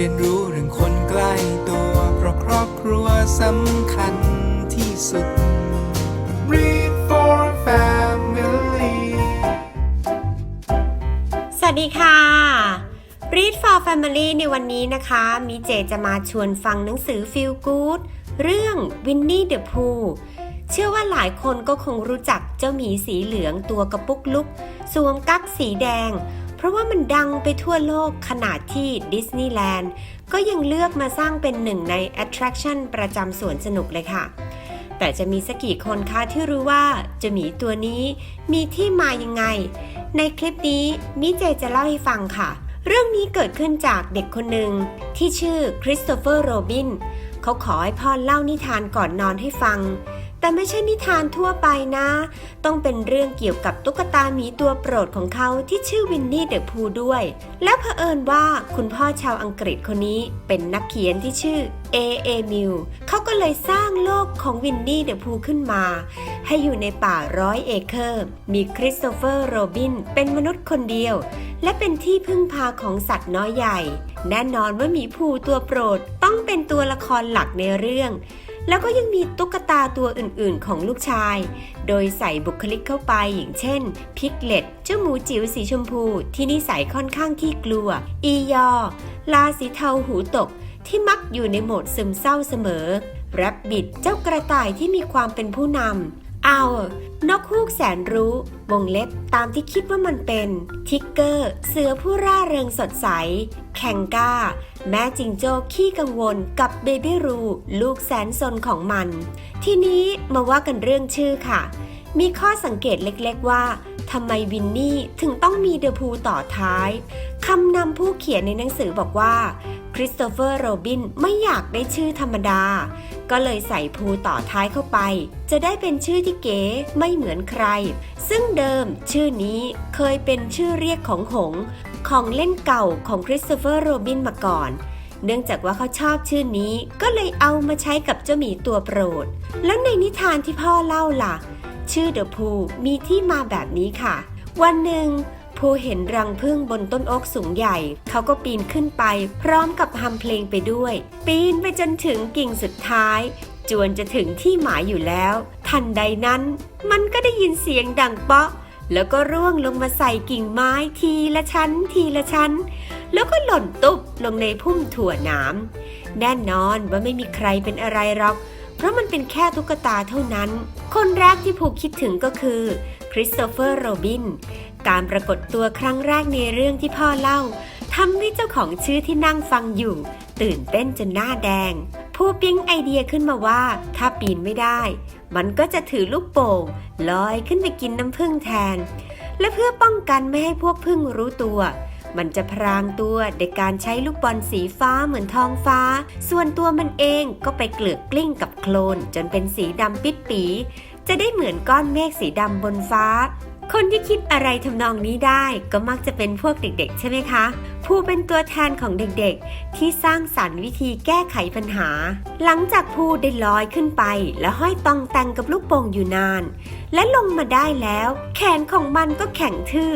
เรียนรู้เรื่องคนใกล้ตัว เพราะครอบครัวสำคัญที่สุด Read for Family สวัสดีค่ะ Read for Family ในวันนี้นะคะ มีเจจะมาชวนฟังหนังสือ Feel Good เรื่อง Winnie the Pooh เชื่อว่าหลายคนก็คงรู้จักเจ้าหมีสีเหลืองตัวกระปุกลุก สวมกั๊กสีแดง เพราะว่ามันดังไปทั่วโลกขนาดที่ดิสนีย์แลนด์ก็ยังเลือกมาสร้างเป็นหนึ่งใน attraction ประจำสวนสนุกเลยค่ะ แต่จะมีสักกี่คนคะที่รู้ว่าเจะหมีตัวนี้มีที่มายังไง ในคลิปนี้มิเจจะเล่าให้ฟังค่ะ เรื่องนี้เกิดขึ้นจากเด็กคนหนึ่งที่ชื่อคริสโตเฟอร์โรบินเขาขอให้พ่อเล่านิทานก่อนนอนให้ฟัง แต่ไม่ใช่นิทานทั่วไปนะ ต้องเป็นเรื่องเกี่ยวกับตุ๊กตาหมีตัวโปรดของเขาที่ชื่อวินนี่เดอะพูด้วย แล้วเผอิญว่าคุณพ่อชาวอังกฤษคนนี้เป็นนักเขียนที่ชื่อ A. A. Mill เขาก็เลยสร้างโลกของวินนี่เดอะพูขึ้นมา ให้อยู่ในป่าร้อยเอเคอร์ มีคริสโตเฟอร์โรบินเป็นมนุษย์คนเดียว และเป็นที่พึ่งพาของสัตว์น้อยใหญ่ แน่นอนว่าหมีภูตัวโปรดต้องเป็นตัวละครหลักในเรื่อง แล้วก็ยังมีตุ๊กตาตัวอื่นๆ ของลูกชาย โดยใส่บุคลิกเข้าไปอย่างเช่น พิกเลตเจ้าหมูจิ๋วสีชมพู ที่นิสัยค่อนข้างขี้กลัว อียอ ลาสีเทาหูตก ที่มักอยู่ในโหมดซึมเศร้าเสมอแรบบิดเจ้ากระต่ายที่มีความเป็นผู้นำ เอานกฮูกแสนรู้ วงเล็บตามที่คิดว่ามันเป็น ทิกเกอร์ เสือผู้ร่าเริงสดใส แข่งก้า แม่จิงโจ้ขี้กังวลกับเบบี้รู ลูกแสนสนของมัน ทีนี้มาว่ากันเรื่องชื่อค่ะ มีข้อสังเกตเล็กๆว่าทำไมวินนี่ถึงต้องมีเดอะพูต่อท้าย คำนำผู้เขียนในหนังสือบอกว่า ริสโตเฟอร์โรบินไม่อยากได้ชื่อธรรมดา ก็เลยใส่ภูต่อท้ายเข้าไป จะได้เป็นชื่อที่เก๋ไม่เหมือนใคร ซึ่งเดิมชื่อนี้เคยเป็นชื่อเรียกของหง ของเล่นเก่าของคริสโตเฟอร์โรบินมาก่อนเนื่องจากว่าเขาชอบชื่อนี้ก็เลยเอามาใช้กับเจ้าหมีตัวโปรด แล้วในนิทานที่พ่อเล่าล่ะ ชื่อเดอะพูมีที่มาแบบนี้ค่ะ วันหนึ่ง พูเห็นรังผึ้งบนต้นโอ๊กสูงใหญ่ เขาก็ปีนขึ้นไป พร้อมกับฮัมเพลงไปด้วย ปีนไปจนถึงกิ่งสุดท้าย จวนจะถึงที่หมายอยู่แล้ว ทันใดนั้น มันก็ได้ยินเสียงดังเปาะ แล้วก็ร่วงลงมาใส่กิ่งไม้ทีละชั้น ทีละชั้น แล้วก็หล่นตุบลงในพุ่มถั่วหนามแน่นอนว่าไม่มีใครเป็นอะไรหรอกเพราะมันเป็นแค่ตุ๊กตาเท่านั้น คนแรกที่ผูกคิดถึงก็คือคริสโตเฟอร์โรบิน การปรากฏตัวครั้งแรกในเรื่องที่พ่อเล่าทำให้เจ้าของชื่อที่นั่งฟังอยู่ ตื่นเต้นจนหน้าแดง ผู้ปิ๊งไอเดียขึ้นมาว่า ถ้าปีนไม่ได้ มันก็จะถือลูกโป่งลอยขึ้นไปกินน้ำผึ้งแทน และเพื่อป้องกันไม่ให้พวกผึ้งรู้ตัวมันจะพรางตัวโดยการใช้ลูกบอลสีฟ้าเหมือนทองฟ้า ส่วนตัวมันเองก็ไปเกลือกกลิ้งกับโคลนจนเป็นสีดำปิดปี จะได้เหมือนก้อนเมฆสีดำบนฟ้า คนที่คิดอะไรทำนองนี้ได้ก็มักจะเป็นพวกเด็กๆ ใช่ไหมคะ ผู้เป็นตัวแทนของเด็กๆ ที่สร้างสรรค์วิธีแก้ไขปัญหา หลังจากผู้ได้ลอยขึ้นไป และห้อยตองแต่งกับลูกโป่งอยู่นาน และลงมาได้แล้ว แขนของมันก็แข็งทื่อ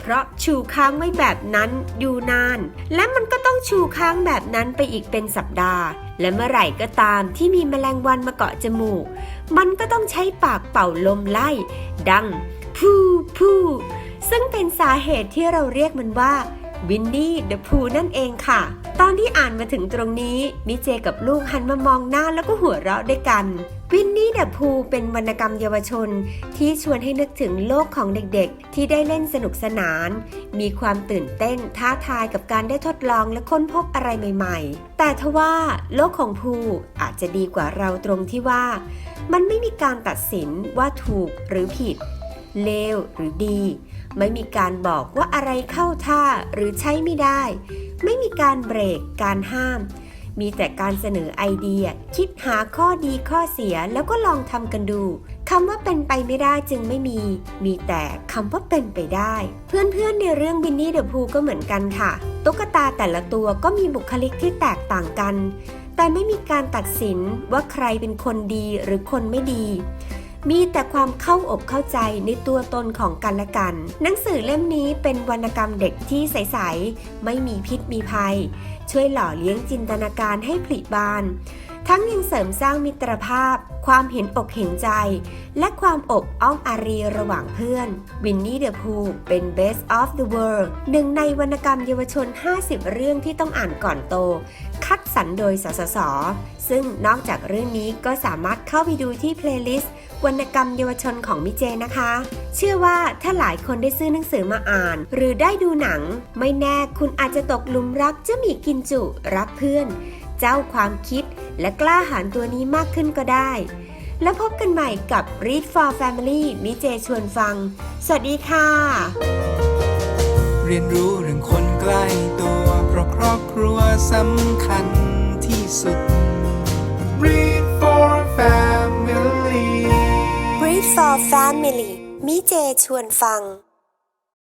เพราะชูค้างไว้แบบนั้นอยู่นาน และมันก็ต้องชูค้างแบบนั้นไปอีกเป็นสัปดาห์ และเมื่อไหร่ก็ตามที่มีแมลงวันมาเกาะจมูก มันก็ต้องใช้ปากเป่าลมไล่ ดัง พูพูซึ่งเป็นสาเหตุที่เราเรียกมันว่าวินนี่เดอะพูนั่นเองค่ะ ตอนที่อ่านมาถึงตรงนี้มิเจกับลูกหันมามองหน้าแล้วก็หัวเราะด้วยกัน วินนี่เดอะพูเป็นวรรณกรรมเยาวชน ที่ชวนให้นึกถึงโลกของเด็กๆ ที่ได้เล่นสนุกสนาน มีความตื่นเต้นท้าทายกับการได้ทดลองและค้นพบอะไรใหม่ๆ แต่ทว่าโลกของพูอาจจะดีกว่าเราตรงที่ว่า มันไม่มีการตัดสินว่าถูกหรือผิด เลวหรือดี ไม่มีการบอกว่าอะไรเข้าท่าหรือใช้ไม่ได้ ไม่มีการเบรก การห้าม มีแต่การเสนอไอเดีย คิดหาข้อดีข้อเสียแล้วก็ลองทำกันดูคำว่าเป็นไปไม่ได้จึงไม่มี มีแต่คำว่าเป็นไปได้ เพื่อนๆในเรื่องบินนี่เดอะพูก็เหมือนกันค่ะ ตุ๊กตาแต่ละตัวก็มีบุคลิกที่แตกต่างกัน แต่ไม่มีการตัดสินว่าใครเป็นคนดีหรือคนไม่ดี มีแต่ความเข้าอกเข้าใจในตัวตนของกันและกัน หนังสือเล่มนี้เป็นวรรณกรรมเด็กที่ใส ๆ ไม่มีพิษมีภัย ช่วยหล่อเลี้ยงจินตนาการให้ผลิบาน ทั้งยังเสริมสร้างมิตรภาพ ความเห็นอกเห็นใจ และความอบอ้อมอารีระหว่างเพื่อน วินนี่เดอะพูเป็น Best of the World หนึ่งในวรรณกรรมเยาวชน 50 เรื่องที่ต้องอ่านก่อนโต คัดสรรโดยสสส ซึ่งนอกจากเรื่องนี้ก็สามารถเข้าไปดูที่เพลย์ลิสต์ วรรณกรรมเยาวชนของมิเจนะคะ เชื่อว่าถ้าหลายคนได้ซื้อหนังสือมาอ่าน หรือได้ดูหนัง ไม่แน่คุณอาจจะตกหลุมรักเจ้าหมีกินจุรักเพื่อน เจ้าความคิดและกล้าหาญตัวนี้มากขึ้นก็ได้ แล้วพบกันใหม่กับ Read for Family มิเจชวนฟัง สวัสดีค่ะ เรียนรู้เรื่องคนใกล้ตัว เพราะครอบครัวสำคัญที่สุด Family มิเจชวนฟัง